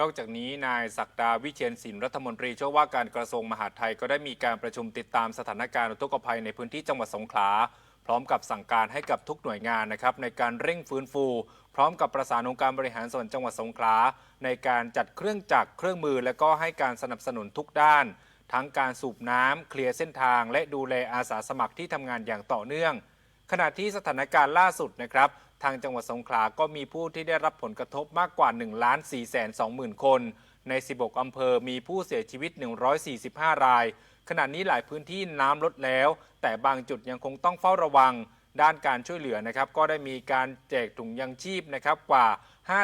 นอกจากนี้นายศักดาวิเชียนศิลป์รัฐมนตรีช่วยว่าการกระทรวงมหาดไทยก็ได้มีการประชุมติดตามสถานการณ์อุทกภัยในพื้นที่จังหวัดสงขลา พร้อมกับสั่งการให้กับทุกหน่วยงานนะครับในการเร่งฟื้นฟู พร้อมกับประสานองค์การบริหารส่วนจังหวัดสงขลา ในการจัดเครื่องจักรเครื่องมือ และก็ให้การสนับสนุนทุกด้าน ทั้งการสูบน้ำเคลียร์เส้นทาง และดูแลอาสาสมัครที่ทำงานอย่างต่อเนื่อง ขณะที่สถานการณ์ล่าสุดนะครับ ทางจังหวัดสงขลาก็มีผู้ที่ได้รับผลกระทบมากกว่า1ล้าน4แสน2หมื่นคน ใน 16 อำเภอมีผู้เสียชีวิต 145 ราย ขณะนี้หลายพื้นที่น้ำลดแล้ว แต่บางจุดยังคงต้องเฝ้าระวัง ด้านการช่วยเหลือนะครับ ก็ได้มีการแจกถุงยังชีพนะครับกว่า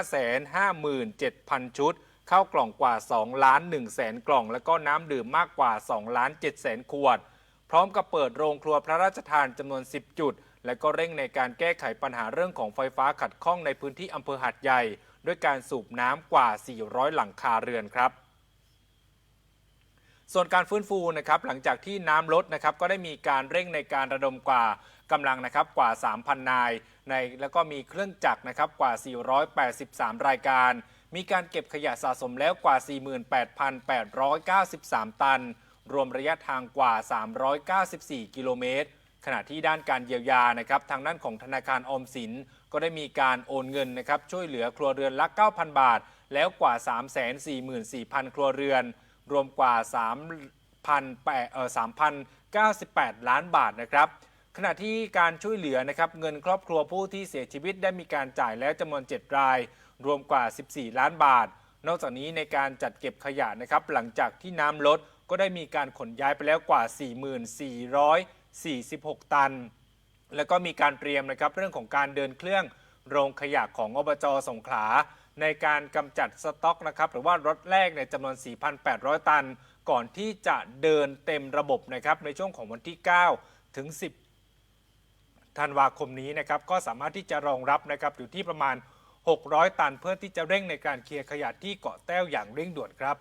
557,000 ชุด เข้ากล่องกว่า2ล้าน1แสนกล่อง แล้วก็น้ำดื่มมากกว่า2ล้าน7แสนขวด พร้อมกับเปิดโรงครัวพระราชทานจำนวน 10 จุด และก็เร่งในการแก้ไขปัญหาเรื่องของไฟฟ้าขัดข้องในพื้นที่อำเภอหัดใหญ่ ด้วยการสูบน้ำกว่า 400 หลังคาเรือนครับส่วนการฟื้นฟูนะครับหลังจากที่น้ำลดนะครับก็ได้มีการเร่งในการระดมกว่ากำลังนะครับกว่า 3,000 นายในแล้วก็มีเครื่องจักรนะครับกว่า 483 รายการ มีการเก็บขยะสะสมแล้วกว่า 48,893 ตัน รวมระยะทางกว่า 394 กิโลเมตร ขณะที่ด้านการเยียวยานะครับทางด้านของธนาคารออมสิน ก็ได้มีการโอนเงินนะครับช่วยเหลือครัวเรือนละ 9,000 บาท แล้วกว่า 344,000 ครัวเรือน รวมกว่า 3,098 ล้านบาทนะครับขณะที่การช่วยเหลือนะครับเงินครอบครัวผู้ที่เสียชีวิตได้มีการจ่ายแล้วจำนวน 7 ราย รวมกว่า 14 ล้านบาท นอกจากนี้ในการจัดเก็บขยะนะครับหลังจากที่น้ำลดก็ได้มีการขนย้ายไปแล้วกว่า 46 ตัน แล้วก็มีการเตรียมนะครับเรื่องของการเดินเครื่องโรงขยะของอบจสงขลา ในการกำจัดสต็อกนะครับหรือว่ารถแรกในจำนวน 4,800 ตัน ก่อนที่จะเดินเต็มระบบนะครับในช่วงของวันที่ 9 ถึง 10ธันวาคมนี้นะครับก็สามารถที่จะรองรับนะครับอยู่ที่ประมาณ 600 ตันเพื่อที่จะเร่งในการเคลียร์ขยะที่เกาะแต้วอย่างเร่งด่วนครับ